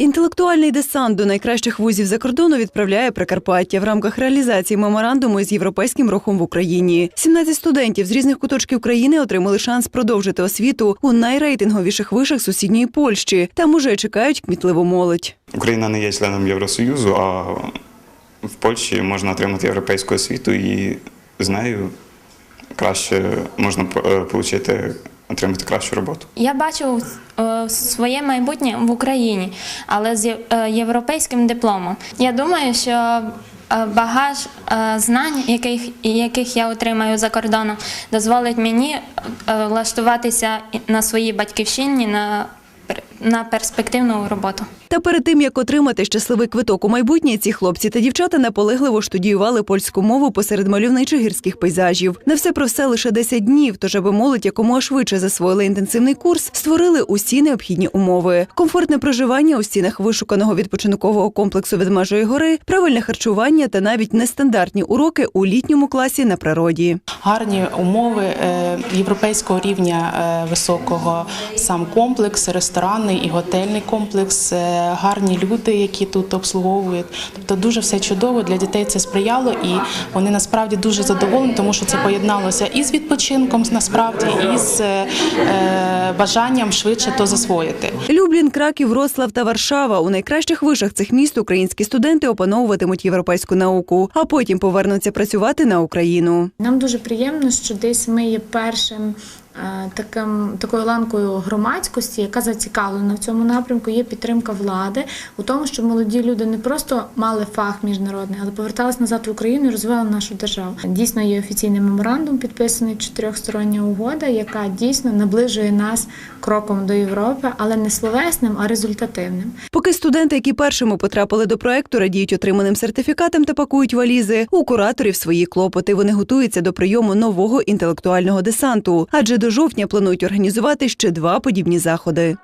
Інтелектуальний десант до найкращих вузів за кордону відправляє Прикарпаття в рамках реалізації меморандуму із європейським рухом в Україні. 17 студентів з різних куточків країни отримали шанс продовжити освіту у найрейтинговіших вишах сусідньої Польщі. Там уже чекають кмітливу молодь. Україна не є членом Євросоюзу, а в Польщі можна отримати європейську освіту і з нею краще можна е, отримати, отримати кращу роботу. Я бачу е, своє майбутнє в Україні, але з е, європейським дипломом. Я думаю, що е, багаж знань, яких, яких я отримаю за кордоном, дозволить мені влаштуватися на своїй батьківщині на, на перспективну роботу. Та перед тим як отримати щасливий квиток у майбутнє, ці хлопці та дівчата наполегливо штудіювали польську мову посеред мальовничих гірських пейзажів. На все про все лише 10 днів. Тож, аби молодь якомога швидше засвоїла інтенсивний курс, створили усі необхідні умови: комфортне проживання у стінах вишуканого відпочинкового комплексу Ведмежої гори, правильне харчування та навіть нестандартні уроки у літньому класі на природі. гарні умови е, європейського рівня е, високого сам комплекс, ресторанний і готельний комплекс, е, гарні люди, які тут обслуговують. Тобто дуже все чудово для дітей це сприяло, і вони насправді дуже задоволені, тому що це поєдналося і з відпочинком, насправді, і з е, е, бажанням швидше то засвоїти. Люблін, Краків, Вроцлав та Варшава у найкращих вишах цих міст українські студенти опановуватимуть європейську науку, а потім повернуться працювати на Україну. Нам дуже приємно, що десь ми є першим таким такою ланкою громадськості, яка зацікавлена в цьому напрямку. Є підтримка влади у тому, щоб молоді люди не просто мали фах міжнародний, але поверталися назад в Україну і розвивали нашу державу. Дійсно є офіційний меморандум, підписаний чотирьохстороння угода, яка дійсно наближує нас кроком до Європи, але не словесним, а результативним. Поки студенти, які першими потрапили до проекту, радіють отриманим сертифікатам та пакують валізи, у кураторів свої клопоти. Вони готуються до прийому нового інтелектуального десанту, адже до жовтня планують організувати ще два подібні заходи.